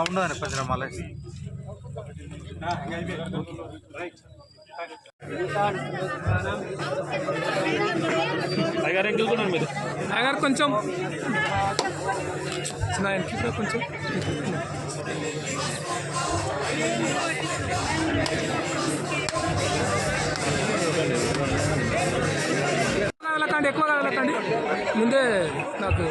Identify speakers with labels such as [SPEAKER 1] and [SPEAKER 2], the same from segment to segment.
[SPEAKER 1] ఉండదు కొంచెం మళ్ళీ
[SPEAKER 2] అయ్యారు కూడా మీరు
[SPEAKER 3] అగారు కొంచెం చిన్న వెనక్కి కొంచెం కదలకండి ఎక్కువ కదలకండి ముందే నాకు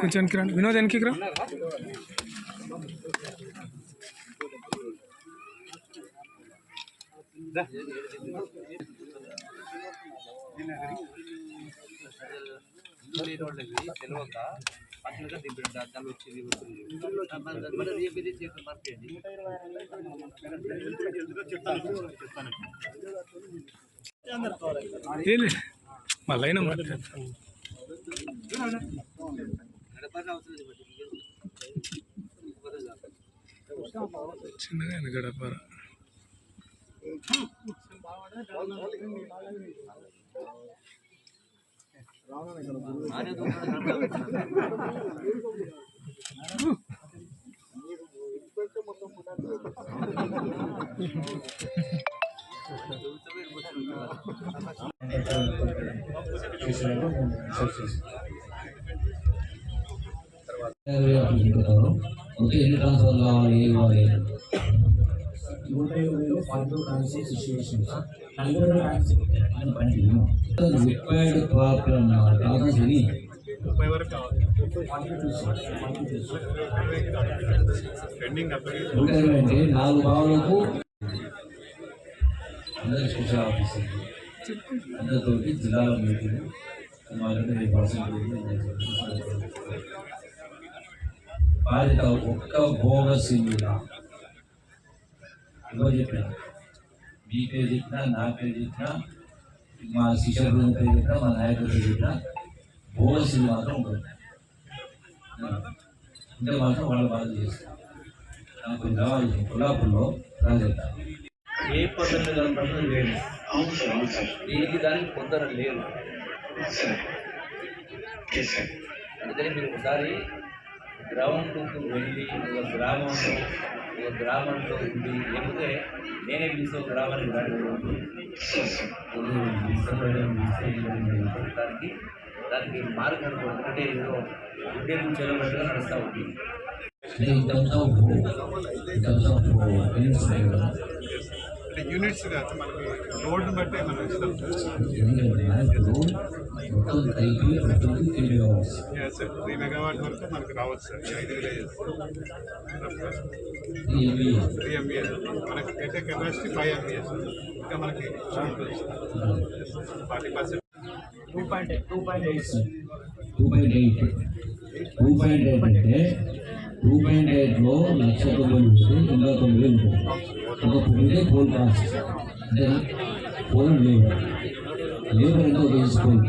[SPEAKER 3] కొంచెం కిరణ్ వినోద్ ఎన్కి కిరణ్ వినోద్ వెనక్కి రా.
[SPEAKER 1] తెలియక పక్కనగా దింపి దాని వచ్చింది మరి రేపు ఇది చేసి
[SPEAKER 3] మళ్ళీ అయినా మాట్లాడతాను
[SPEAKER 1] లేదు బట్టి.
[SPEAKER 3] చిన్నగా ఆయన గడపార
[SPEAKER 1] దూరం నడపాలి.
[SPEAKER 4] ఓకే ఎన్ని ట్రాన్స్ఫర్ కావాలి ఏ ఇవ్వాలి రిక్వైర్డ్ ప్రాబ్లం ప్రాసెస్ ఇది నూట ఇరవై అంటే నాలుగు భావాలకు అందరి స్పెషల్ ఆఫీసర్ అందరితో జిల్లాలో మీటింగ్ సుమారు ఐదు పర్సెంట్ బాధ్యత ఒక్క బోగస్ మీద ఎవరు చెప్పినా. మీ పేరు చెప్పినా నా పేరు చెప్పినా మా బృందం పేరు చెప్పినా మా నాయకుల పేరు చెప్పినా బోగస్ ఇల్లు మాత్రం ఉంటుంది. ఉంటే మాత్రం వాళ్ళు బాగా చేస్తారు. నాకు కావాలి కొల్లాపూర్లో ప్రాజెక్ట్
[SPEAKER 1] ఏ పొద్దున్న కనపడుతుంది లేదు. దీనికి దానికి పొద్దున లేదు. అందుకని మీరు ఒకసారి గ్రౌండ్కు వెళ్ళి ఒక గ్రామంలో ఒక గ్రామంలో ఉండి లేకపోతే నేనే పిలిచి ఒక గ్రామానికి దానికి దానికి మార్గం ఎందుకంటే ఏదో ఉద్యోగం చేయబట్టుగా నడుస్తూ ఉంది.
[SPEAKER 4] అంటే
[SPEAKER 5] యూనిట్స్ కాదు మనకి లోడ్ బట్టే మనం ఇస్తాం సార్ త్రీ మెగావాట్ వరకు మనకి రావచ్చు సార్ ఈ ఐదు విలేజెస్ త్రీ ఎంబీఎస్ మనకి పెట్టే కెపాసిటీ ఫైవ్ ఎంబీఎస్ ఇంకా మనకి forty percent
[SPEAKER 4] two point eight two point eight two point eight అంటే టూ పాయింట్ ఎయిట్లో లక్ష తొమ్మిది ఉంటుంది ఇంకా తొమ్మిది ఉంటుంది ఒక తొమ్మిది పోల్ కాస్ట్ అంటే పోల్ లేబర్ లేబర్ ఎంతో తీసుకోండి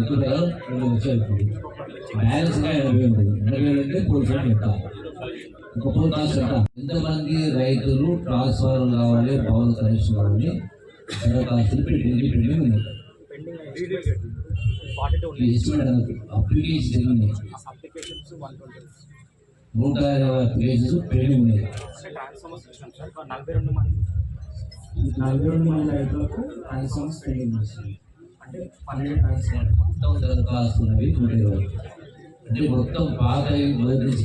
[SPEAKER 4] ఇక్కడ రెండు లక్షలు బ్యాలెన్స్గా ఎనభై ఉంటుంది ఎనభై అంటే పోల్ సైడ్ పెట్టాలి ఎంతమంది రైతులు ట్రాన్స్ఫర్ కావాలి భవన కనెక్షన్ కావాలి దరఖాస్తులు పెండింగ్ ఉంది అప్లికేషన్ నూట ఇరవై అప్లికేషన్స్ పెండింగ్ ఉన్నాయి?
[SPEAKER 6] నలభై రెండు మంది నలభై రెండు మంది రైతులకు ట్రాన్స్ఫార్మర్స్ పెండింగ్ వస్తుంది అంటే పన్నెండు
[SPEAKER 4] మొత్తం దరఖాస్తులు నూట ఇరవై. అంటే మొత్తం పాత మొదటి నుంచి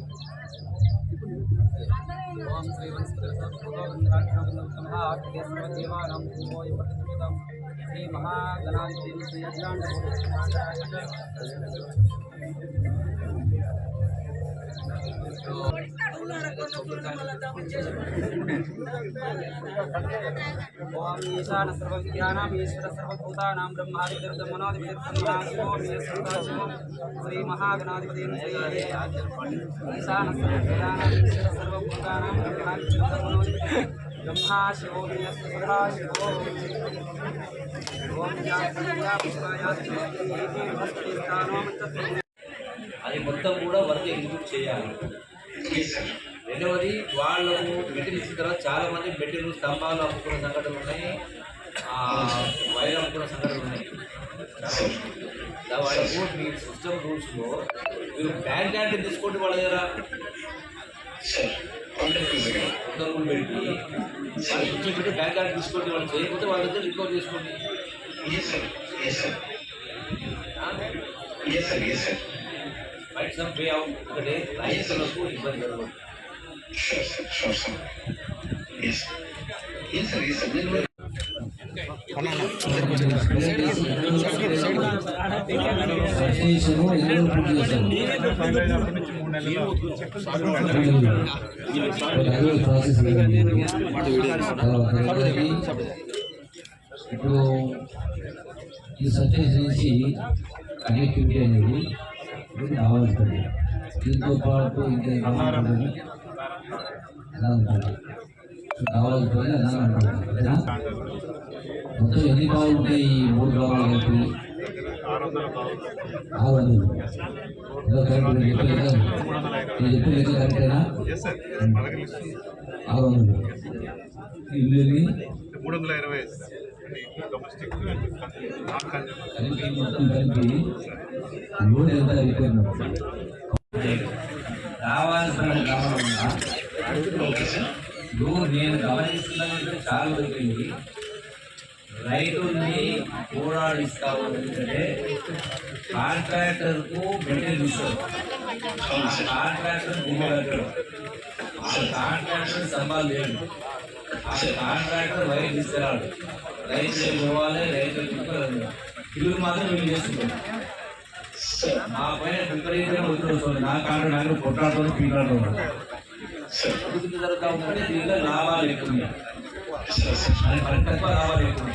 [SPEAKER 7] ఏం కావాలి ఏం కావాలి మాకు ఇరవాలి ఇట్లా ముసలి
[SPEAKER 6] ఓం శ్రీ దేవానాం శ్రీ మహాగణాధిపతి శ్రీ అఖిలాండ ఓం ఈశాన సర్వ విద్యానాం ఈశ్వర సర్వభూతానాం బ్రహ్మాదిత్యం మనోదిత్యం శ్రీ మహాగణాధిపతి శ్రీ ఈశాన సర్వ విద్యానాం ఈశ్వర సర్వభూతానాం బ్రహ్మాదిత్యం మనోదిత్యం బ్రహ్మా శివో వియస్సు సదా శివో ఓం
[SPEAKER 4] అది మొత్తం కూడా వర్క్ ఎగ్జిక్యూట్ చేయాలి. రెండవది వాళ్ళకు మెటీరియల్ ఇచ్చిన తర్వాత చాలా మంది మెటీరియల్ స్తంభాలు అమ్ముకున్న సంఘటనలు ఉన్నాయి. వైర్ అమ్ముకున్న సంఘటనలు ఉన్నాయి. వాళ్ళకు మీ సిస్టమ్ రూల్స్లో మీరు బ్యాంక్ అంటే తీసుకోండి వాళ్ళ దగ్గర? రూల్ పెట్టి వాళ్ళు కూర్చోబెట్టి బ్యాంక్ కార్డు తీసుకోండి వాళ్ళు చేయకపోతే వాళ్ళ దగ్గర రికవర్ చేసుకోండి. బయట సమ్ పే అవుట్ ఒకటే రైతులకు ఇబ్బంది జరగదు
[SPEAKER 8] సర్టిఫికేషన్ ఎవరు పూర్తి చేస్తారు అదే ప్రాసెస్ రెండవది, ఇప్పుడు ఈ సర్టిఫికేట్ నుంచి కనెక్టివిటీ అనేది ఇది కావాల్సింది దీంతో పాటు ఇంకా కావాల్సింది ఎలా ఉంటుంది కావాల్సింది ఎలా ఉంటుంది మొత్తం ఎన్ని బాగుంటాయి ఈ మూడు భాగాలు కలిపి
[SPEAKER 5] ఆరు వందల బాగుంది
[SPEAKER 8] ఆరు వందలు ఏదో కరెక్ట్ నేను చెప్పే లెక్క నేను చెప్పే లెక్క కరెక్టేనా
[SPEAKER 5] ఎస్ సార్ అలాగే లిస్ట్ ఉంది.
[SPEAKER 8] ఆరు వందలు ఇల్లు ఎన్ని?
[SPEAKER 5] మూడు వందల ఇరవై అంటే ఇంట్లో డొమెస్టిక్
[SPEAKER 8] మొత్తం
[SPEAKER 4] రావాల్సిన ఇప్పుడు నేను గమనిస్తున్నది చాలా వరకండి రైతుల్ని పోరాడిస్తా అంటే కాంట్రాక్టర్కు మెటీరియల్ ఇస్తారు కాంట్రాక్టర్ భూమి కట్టడం ఆ కాంట్రాక్టర్ సంబాలు లేదు ఆ కాంట్రాక్టర్ వైర్ తీసుకురాడు రైతులు పోవాలి రైతులు తీసుకురాదు ఇల్లు మాత్రం వీళ్ళు చేస్తున్నారు మా పైన విపరీతంగా ఒత్తిడి నా కాంట్రాక్ట్ నాకు కొట్లాడుతుంది పీట్లాడుతుంది అభివృద్ధి జరుగుతూ ఉంటే దీంట్లో లాభాలు ఎక్కువ అది మనకి తక్కువ లాభాలు ఎక్కువ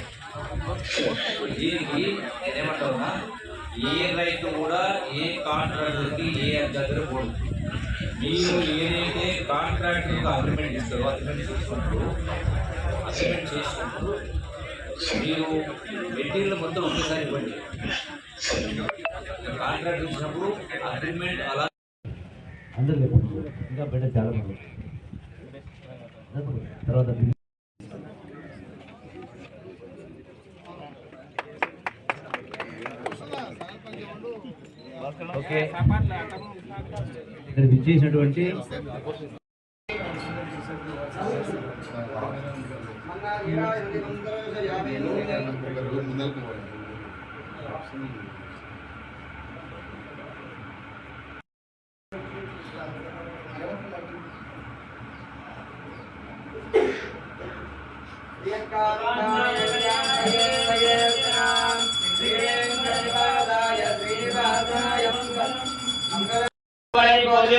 [SPEAKER 4] దీనికి నేనేమంటావునా? ఏ రైతు కూడా ఏ కాంట్రాక్టర్కి ఏ దగ్గర పోడు. మీరు ఏదైతే కాంట్రాక్టర్ అగ్రిమెంట్ ఇస్తారో అగ్రిమెంట్ చేసుకుంటూ అగ్రిమెంట్ చేసుకుంటూ మీరు మెటీరియల్ మొత్తం ఒకేసారి ఇవ్వండి కాంట్రాక్ట్ ఇచ్చినప్పుడు అగ్రిమెంట్ అలా
[SPEAKER 8] అందరు ఇంకా చాలా మంది తర్వాత. ఓకే ఇక్కడ విచ్చేసినటువంటి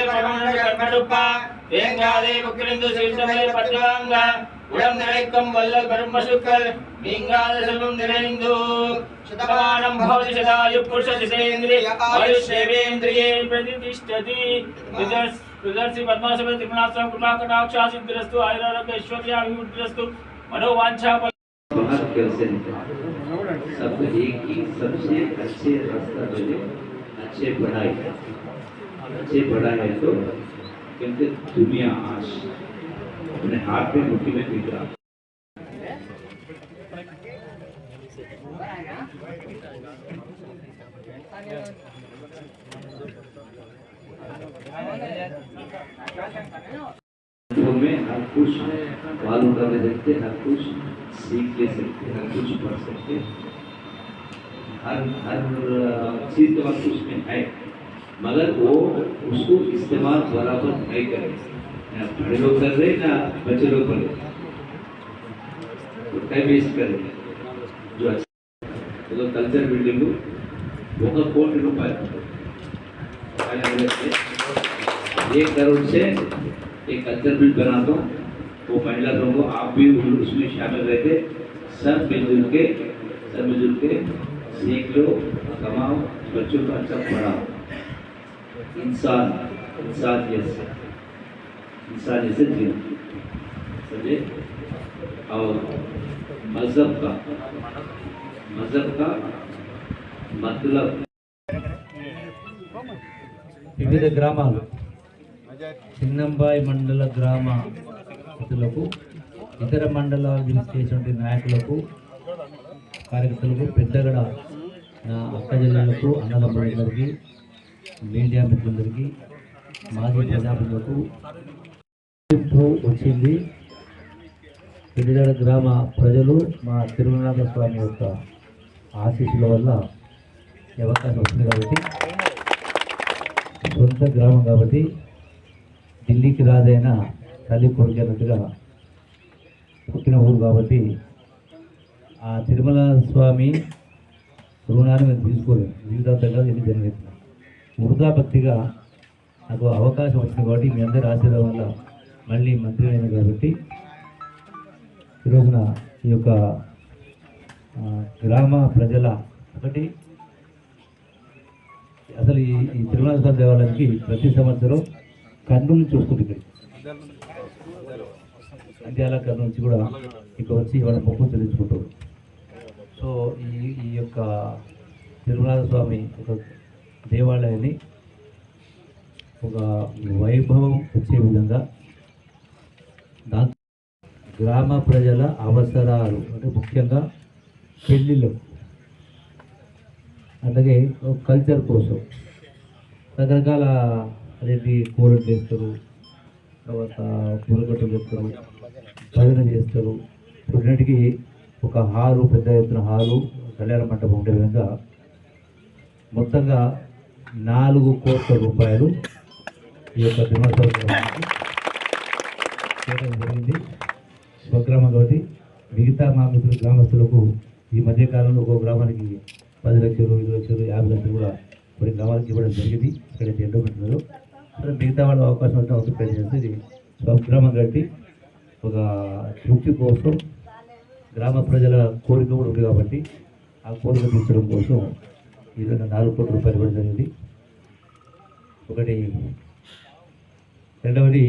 [SPEAKER 8] பரமண்ட கர்மடுப்பா வேங்காதே முக்கிலிந்து சிவிஷ்ணமலை பட்டுவாங்க உடம் நிலைக்கும் வல்லல் பெருமசுக்கள் நீங்காத செல்வம் நிறைந்து சதமானம் பவதி சதாயு புருஷ திசேந்திரிய ஆயுஷ்யேவேந்திரியே பிரதிஷ்டதி विदर्शी पद्मासव त्रिपुणास्त्र कृपा कटाक्षा सिद्धिरस्तु आयुरारोग्य ऐश्वर्य अभिवृद्धिरस्तु मनोवांछा
[SPEAKER 9] बाहर कैसे निकले सब एक ही सबसे अच्छे रास्ता बने अच्छे पढ़ाई अच्छे पढ़ाई है तो क्योंकि दुनिया आज अपने हाथ में मुट्ठी में दिख रहा। में हर कुछ मालूम कर ले सकते हर कुछ सीख ले सकते, हर कुछ पढ़ सकते। हर हर चीज़ के पास कुछ में है, मगर वो उसको इस्तेमाल बराबर नहीं करे बड़े लोग कर रहे ना बच्चे लोग कर रहे तो टाइम वेस्ट कर रहे जो अच्छा तो कल्चर बिल्डिंग ఒక కోటి రూపాయలు ఆయన ఎవరైతే एक करोड़ से एक कल्चर बिल बना दो वो महिला लोगों को आप भी उन- उसमें शामिल रहते सब मिलजुल के सब मिलजुल के सीख लो कमाओ बच्चों को अच्छा पढ़ाओ इंसान इंसान जैसे इंसान जैसे जीना समझे और मजहब का मजहब का मतलब
[SPEAKER 4] వివిధ గ్రామాలు చిన్నంబాయి మండల గ్రామ ప్రజలకు ఇతర మండలాలు చేసినటువంటి నాయకులకు కార్యకర్తలకు పెద్దగడ నా అక్క జిల్లాలకు అన్నదమ్ములందరికీ మీడియా మిత్రులందరికీ మాజీ ప్రజాప్రతినిధులకు గుర్తింపు వచ్చింది. పెద్దగడ గ్రామ ప్రజలు మా తిరుమలనాథ స్వామి యొక్క ఆశీస్సుల వల్ల అవకాశం వస్తుంది కాబట్టి సొంత గ్రామం కాబట్టి ఢిల్లీకి రాదైన తల్లి కొడుకున్నట్టుగా పుట్టిన ఊరు కాబట్టి ఆ తిరుమల స్వామి రుణాన్ని మేము తీసుకోలేము జీవితాంతంగా ఇది జన్మెత్తున్నాం వృధా భక్తిగా నాకు అవకాశం వచ్చింది కాబట్టి మీ అందరి ఆశీర్వాదం వల్ల మళ్ళీ మంత్రి అయిన కాబట్టి ఈరోజున ఈ యొక్క గ్రామ ప్రజల ఒకటి. అసలు ఈ ఈ తిరుమల స్వామి దేవాలయానికి ప్రతి సంవత్సరం కర్నూలు చూసుకుంటుంది అంత్యాల కర్నూలు నుంచి కూడా ఇక్కడ వచ్చి ఇవాళ మొక్కు చెల్లించుకుంటారు. సో ఈ ఈ యొక్క తిరుమల స్వామి ఒక దేవాలయాన్ని ఒక వైభవం వచ్చే విధంగా దాంతో గ్రామ ప్రజల అవసరాలు అంటే ముఖ్యంగా పెళ్ళిళ్ళు. అలాగే కల్చర్ కోసం. రకరకాల అదేంటి కూరలు చేస్తారు తర్వాత పూలగట్టలు చేస్తారు భజన చేస్తారు. ఇప్పుడున్నటికి ఒక హాలు పెద్ద ఎత్తున హాలు కళ్యాణ మంటపం ఉండే విధంగా మొత్తంగా నాలుగు కోట్ల రూపాయలు ఈ యొక్క దినోత్సవానికి చేయడం జరిగింది. స్వగ్రామం కాబట్టి మిగతా మా మిత్రుల గ్రామస్తులకు ఈ మధ్యకాలంలో ఒక గ్రామానికి పది లక్షలు ఇరవై లక్షలు యాభై లక్షలు కూడా కొన్ని గ్రామాలకు ఇవ్వడం జరిగింది. ఇక్కడైతే ఎండోమెంట్ ఉన్నదో మిగతా వాళ్ళ అవకాశం ఉంటే ఒక ప్రయత్నిస్తే ఇది స్వగ్రామం కట్టి ఒక తృప్తి కోసం గ్రామ ప్రజల కోరిక కూడా ఉంది కాబట్టి ఆ కోరిక తీర్చడం కోసం ఈ నాలుగు కోట్ల రూపాయలు ఇవ్వడం జరిగింది. ఒకటి రెండవది